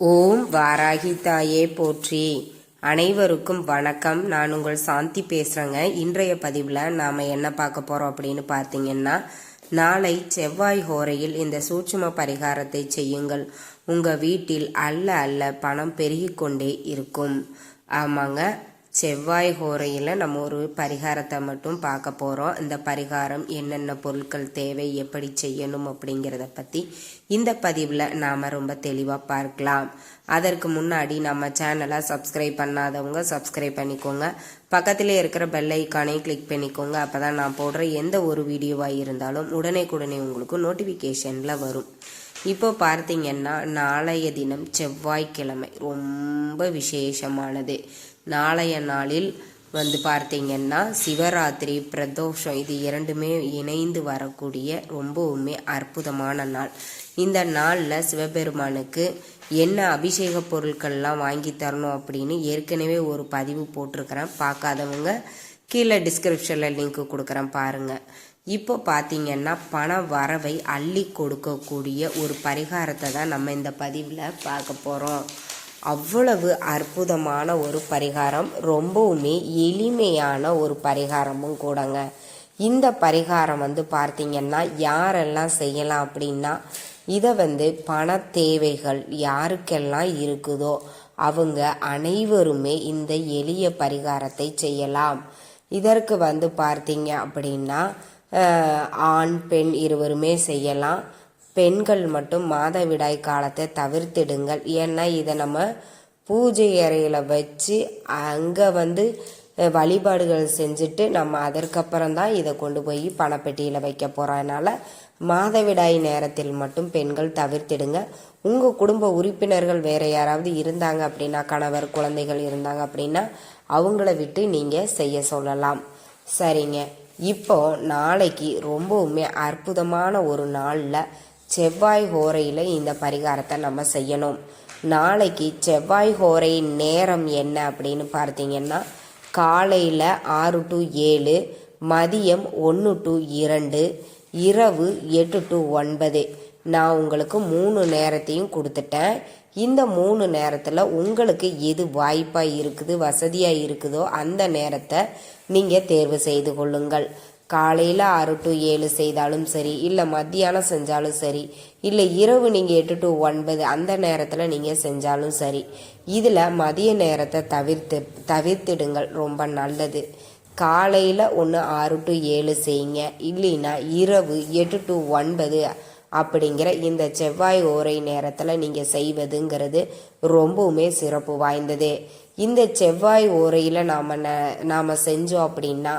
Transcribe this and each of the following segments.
ஓம் வாராகி தாயே போற்றி. அனைவருக்கும் வணக்கம். நான் உங்கள் சாந்தி பேசுகிறேங்க இன்றைய பதிவில் நாம் என்ன பார்க்க போகிறோம் அப்படின்னு பார்த்தீங்கன்னா நாளை செவ்வாய் ஹோரையில் இந்த சூட்சும பரிகாரத்தை செய்யுங்கள். உங்கள் வீட்டில் அல்ல அல்ல பணம் பெருகிக்கொண்டே இருக்கும். ஆமாங்க. செவ்வாய் ஹோரையில் நம்ம ஒரு பரிகாரத்தை மட்டும் பார்க்க போகிறோம் இந்த பரிகாரம் என்னென்ன பொருட்கள் தேவை எப்படி செய்யணும் அப்படிங்கிறத பற்றி இந்த பதிவில் நாம் ரொம்ப தெளிவாக பார்க்கலாம். அதற்கு முன்னாடி நம்ம சேனலை சப்ஸ்கிரைப் பண்ணாதவங்க சப்ஸ்கிரைப் பண்ணிக்கோங்க. பக்கத்தில் இருக்கிற பெல் ஐக்கானையும் கிளிக் பண்ணிக்கோங்க. அப்போ தான் நான் போடுற எந்த ஒரு வீடியோவாக இருந்தாலும் உடனே உங்களுக்கு நோட்டிஃபிகேஷனில் வரும். இப்போ பார்த்தீங்கன்னா நாளைய தினம் செவ்வாய்க்கிழமை. ரொம்ப விசேஷமானது. நாளைய நாளில் வந்து பார்த்தீங்கன்னா சிவராத்திரி பிரதோஷம் இது இரண்டுமே இணைந்து வரக்கூடிய ரொம்பவுமே அற்புதமான நாள். இந்த நாளில் சிவபெருமானுக்கு என்ன அபிஷேக பொருட்கள்லாம் வாங்கி தரணும் அப்படின்னு ஏற்கனவே ஒரு பதிவு போட்டிருக்கிறேன். பார்க்காதவங்க கீழே டிஸ்கிரிப்ஷனில் லிங்க் கொடுக்குறேன் பாருங்கள் இப்போ பார்த்தீங்கன்னா பண வரவை அள்ளி கொடுக்கக்கூடிய ஒரு பரிகாரத்தை தான் நம்ம இந்த பதிவில் பார்க்க போகிறோம் அவ்வளவு அற்புதமான ஒரு பரிகாரம் ரொம்பவுமே எளிமையான ஒரு பரிகாரமும் கூடங்க. இந்த பரிகாரம் வந்து பார்த்தீங்கன்னா யாரெல்லாம் செய்யலாம் அப்படின்னா இதை வந்து பண தேவைகள் யாருக்கெல்லாம் இருக்குதோ அவங்க அனைவருமே இந்த எளிய பரிகாரத்தை செய்யலாம். இதற்கு வந்து பார்த்தீங்க அப்படின்னா ஆண் பெண் இருவருமே செய்யலாம். பெண்கள் மட்டும் மாதவிடாய் காலத்தை தவிர்த்திடுங்கள். ஏன்னா இதை நம்ம பூஜை அறையில் வச்சு அங்கே வந்து வழிபாடுகள் செஞ்சுட்டு நம்ம அதற்கப்புறம் தான் இதை கொண்டு போய் பணப்பெட்டியில் வைக்க போகிறதுனால மாதவிடாய் நேரத்தில் மட்டும் பெண்கள் தவிர்த்திடுங்க. உங்கள் குடும்ப உறுப்பினர்கள் வேறு யாராவது இருந்தாங்க அப்படின்னா கணவர் குழந்தைகள் இருந்தாங்க அப்படின்னா அவங்கள விட்டு நீங்கள் செய்ய சொல்லலாம். சரிங்க. இப்போ நாளைக்கு ரொம்பவுமே அற்புதமான ஒரு நாளில் செவ்வாய் ஹோரையில் இந்த பரிகாரத்தை நம்ம செய்யணும். நாளைக்கு செவ்வாய் ஹோரை நேரம் என்ன அப்படின்னு பார்த்தீங்கன்னா காலையில் ஆறு டு ஏழு மதியம் ஒன்று டு இரண்டு இரவு எட்டு டு ஒன்பது. நான் உங்களுக்கு மூணு நேரத்தையும் கொடுத்துட்டேன். இந்த மூணு நேரத்தில் உங்களுக்கு எது வாய்ப்பாக இருக்குது வசதியாக இருக்குதோ அந்த நேரத்தை நீங்கள் தேர்வு செய்து கொள்ளுங்கள். காலையில் ஆறு டு ஏழு செய்தாலும் சரி இல்லை மத்தியானம் செஞ்சாலும் சரி இல்லை இரவு நீங்கள் எட்டு டு ஒன்பது அந்த நேரத்தில் நீங்கள் செஞ்சாலும் சரி இதில் மதிய நேரத்தை தவிர்த்து தவிர்த்திடுங்கள். ரொம்ப நல்லது. காலையில் ஒன்று ஆறு டு ஏழு செய்யுங்க. இல்லைன்னா இரவு எட்டு டு ஒன்பது அப்படிங்கிற இந்த செவ்வாய் ஓரை நேரத்தில் நீங்கள் செய்வதுங்கிறது ரொம்பவுமே சிறப்பு வாய்ந்தது. இந்த செவ்வாய் ஓரையில் நாம் ந நாம் செஞ்சோம் அப்படின்னா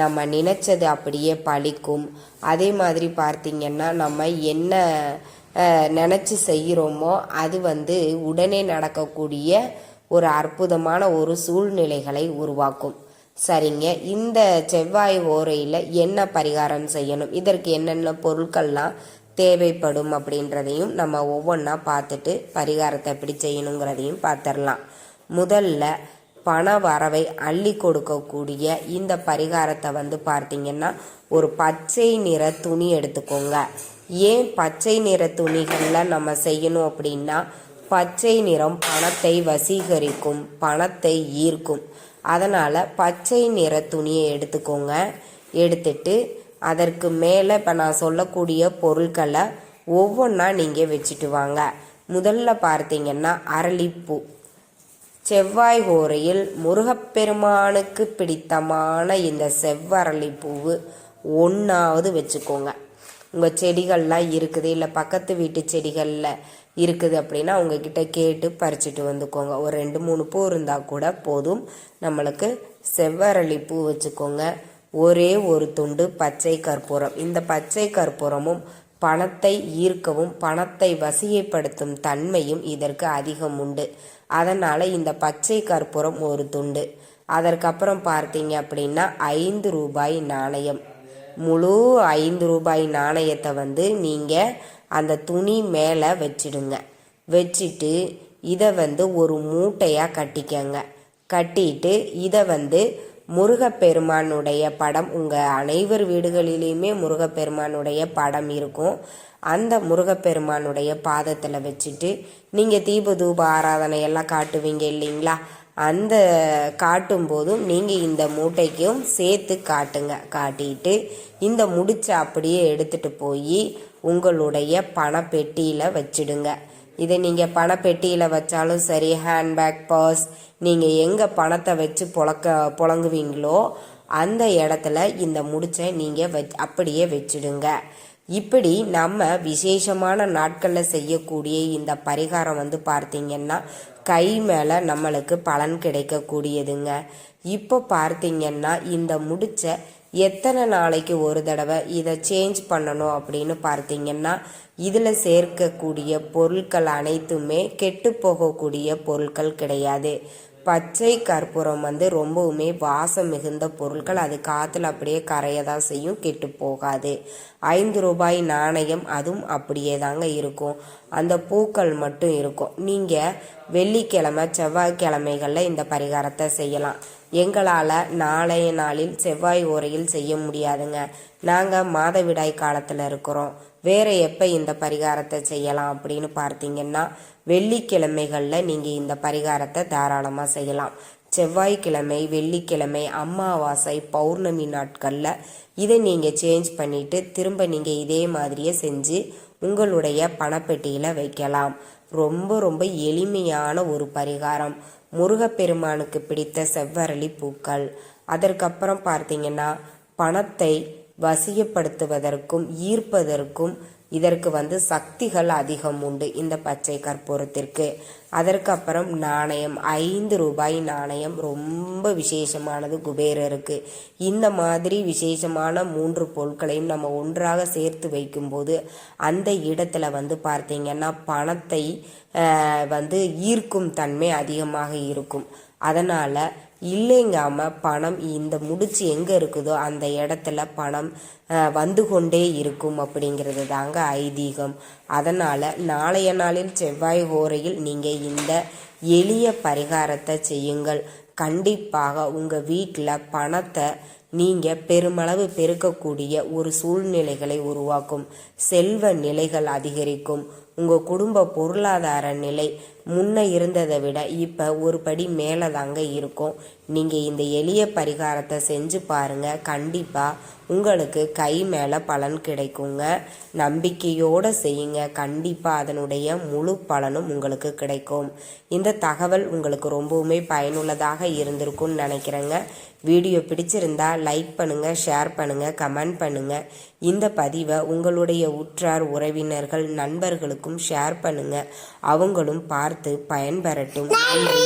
நம்ம நினச்சது அப்படியே பழிக்கும். அதே மாதிரி பார்த்திங்கன்னா நம்ம என்ன நினச்சி செய்கிறோமோ அது வந்து உடனே நடக்கக்கூடிய ஒரு அற்புதமான ஒரு சூழ்நிலைகளை உருவாக்கும். சரிங்க. இந்த செவ்வாய் ஓரையில் என்ன பரிகாரம் செய்யணும்? இதற்கு என்னென்ன பொருட்கள்லாம் தேவைப்படும் அப்படின்றதையும் நம்ம ஒவ்வொன்றா பார்த்துட்டு பரிகாரத்தை எப்படி செய்யணுங்கிறதையும் பார்த்துடலாம். முதல்ல பண வரவை அள்ளி கொடுக்கக்கூடிய இந்த பரிகாரத்தை வந்து பார்த்தீங்கன்னா ஒரு பச்சை நிற துணி எடுத்துக்கோங்க. ஏன் பச்சை நிற துணிகளில் நம்ம செய்யணும் அப்படின்னா பச்சை நிறம் பணத்தை வசீகரிக்கும் பணத்தை ஈர்க்கும். அதனால் பச்சை நிற துணியை எடுத்துக்கோங்க. எடுத்துட்டு அதற்கு மேலே இப்போ நான் சொல்லக்கூடிய பொருட்களை ஒவ்வொன்றா நீங்கள் வச்சுட்டு வாங்க. முதல்ல பார்த்தீங்கன்னா அரளிப்பூ. செவ்வாய் ஓரையில் முருகப்பெருமானுக்கு பிடித்தமான இந்த செவ்வரளி பூவு ஒன்றாவது வச்சுக்கோங்க. உங்கள் செடிகள்லாம் இருக்குது இல்லை பக்கத்து வீட்டு செடிகளில் இருக்குது அப்படின்னா உங்ககிட்ட கேட்டு பறிச்சுட்டு வந்துக்கோங்க. ஒரு ரெண்டு மூணு பூ இருந்தால் கூட போதும். நம்மளுக்கு செவ்வரளி பூ வச்சுக்கோங்க. ஒரே ஒரு துண்டு பச்சை கற்பூரம். இந்த பச்சை கற்பூரமும் பணத்தை ஈர்க்கவும் பணத்தை வசியப்படுத்தும் தன்மையும் இதற்கு அதிகம் உண்டு. அதனால் இந்த பச்சை கற்பூரம் ஒரு துண்டு. அதற்கப்புறம் பார்த்தீங்க அப்படின்னா ஐந்து ரூபாய் நாணயம். முழு ஐந்து ரூபாய் நாணயத்தை வந்து நீங்கள் அந்த துணி மேலே வச்சிடுங்க. வச்சுட்டு இதை வந்து ஒரு மூட்டையாக கட்டிக்கங்க. கட்டிட்டு இதை வந்து முருகப்பெருமானுடைய படம் உங்கள் அனைவர் வீடுகளிலையுமே முருகப்பெருமானுடைய படம் இருக்கும். அந்த முருகப்பெருமானுடைய பாதத்தில் வச்சுட்டு நீங்கள் தீப தூப ஆராதனை எல்லாம் காட்டுவீங்க இல்லைங்களா? அந்த காட்டும் போதும் நீங்கள் இந்த மூட்டைக்கும் சேர்த்து காட்டுங்க. காட்டிட்டு இந்த முடிச்சை அப்படியே எடுத்துட்டு போய் உங்களுடைய பணப்பெட்டியில் வச்சிடுங்க. இதை நீங்கள் பணப்பெட்டியில் வச்சாலும் சரி ஹேண்ட்பேக் பர்ஸ் நீங்கள் எங்கே பணத்தை வச்சு புழக்க புழங்குவீங்களோ அந்த இடத்துல இந்த முடிச்சை நீங்கள் வச் அப்படியே வச்சிடுங்க. இப்படி நம்ம விசேஷமான நாட்களில் செய்யக்கூடிய இந்த பரிகாரம் வந்து பார்த்தீங்கன்னா கை மேலே நம்மளுக்கு பலன் கிடைக்கக்கூடியதுங்க. இப்போ பார்த்தீங்கன்னா இந்த முடிச்ச எத்தனை நாளைக்கு ஒரு தடவை இதை சேஞ்ச் பண்ணணும் அப்படின்னு பார்த்தீங்கன்னா இதில் சேர்க்கக்கூடிய பொருட்கள் அனைத்துமே கெட்டு போகக்கூடிய பொருட்கள் கிடையாது. பச்சை கற்பூரம் வந்து ரொம்பவுமே வாசம் மிகுந்த பொருட்கள். அது காற்றுல அப்படியே கரைய தான் செய்யும் கெட்டு போகாது. ஐந்து ரூபாய் நாணயம் அதுவும் அப்படியே தாங்க இருக்கும். அந்த பூக்கள் மட்டும் இருக்கும். நீங்கள் வெள்ளிக்கிழமை செவ்வாய்க்கிழமைகளில் இந்த பரிகாரத்தை செய்யலாம். எங்களால் நாளைய நாளில் செவ்வாய் ஓரையில் செய்ய முடியாதுங்க. நாங்கள் மாதவிடாய் காலத்தில் இருக்கிறோம். வேற எப்போ இந்த பரிகாரத்தை செய்யலாம் அப்படின்னு பார்த்தீங்கன்னா வெள்ளிக்கிழமைகளில் நீங்கள் இந்த பரிகாரத்தை தாராளமாக செய்யலாம். செவ்வாய்க்கிழமை வெள்ளிக்கிழமை அமாவாசை பௌர்ணமி நாட்களில் இதை நீங்கள் சேஞ்ச் பண்ணிவிட்டு திரும்ப நீங்கள் இதே மாதிரியே செஞ்சு உங்களுடைய பணப்பெட்டியில் வைக்கலாம். ரொம்ப ரொம்ப எளிமையான ஒரு பரிகாரம். முருகப்பெருமானுக்கு பிடித்த செவ்வரளி பூக்கள். அதற்கப்புறம் பார்த்தீங்கன்னா பணத்தை வசியப்படுத்துவதற்கும் ஈர்ப்பதற்கும் இதற்கு வந்து சக்திகள் அதிகம் உண்டு இந்த பச்சை கற்பூரத்திற்கு. அதற்கப்புறம் நாணயம் ஐந்து ரூபாய் நாணயம் ரொம்ப விசேஷமானது குபேரருக்கு இந்த மாதிரி விசேஷமான மூன்று பொருட்களையும் நம்ம ஒன்றாக சேர்த்து வைக்கும்போது அந்த இடத்துல வந்து பார்த்தீங்கன்னா பணத்தை வந்து ஈர்க்கும் தன்மை அதிகமாக இருக்கும். அதனால் இல்லைங்காம பணம் இந்த முடிச்சு எங்கே இருக்குதோ அந்த இடத்துல பணம் வந்து கொண்டே இருக்கும் அப்படிங்கிறது தாங்க ஐதீகம். அதனால் நாளைய நாளில் செவ்வாய் ஹோரையில் நீங்கள் இந்த எளிய பரிகாரத்தை செய்யுங்கள். கண்டிப்பாக உங்கள் வீட்டில் பணத்தை நீங்கள் பெருமளவு பெருக்கக்கூடிய ஒரு சூழ்நிலைகளை உருவாக்கும். செல்வ நிலைகள் அதிகரிக்கும். உங்கள் குடும்ப பொருளாதார நிலை முன்ன இருந்ததை விட இப்போ ஒரு படி மேலே தாங்க இருக்கும். நீங்கள் இந்த எளிய பரிகாரத்தை செஞ்சு பாருங்க. கண்டிப்பாக உங்களுக்கு கை மேலே பலன் கிடைக்குங்க. நம்பிக்கையோடு செய்யுங்க. கண்டிப்பாக அதனுடைய முழு பலனும் உங்களுக்கு கிடைக்கும். இந்த தகவல் உங்களுக்கு ரொம்பவுமே பயனுள்ளதாக இருந்திருக்கும்னு நினைக்கிறேங்க. வீடியோ பிடிச்சிருந்தா லைக் பண்ணுங்கள் ஷேர் பண்ணுங்கள் கமெண்ட் பண்ணுங்கள் இந்த பதிவை உங்களுடைய உற்றார் உறவினர்கள் நண்பர்களுக்கும் ஷேர் பண்ணுங்கள் அவங்களும் பார்த்து பயன்பெறட்டும். நன்றி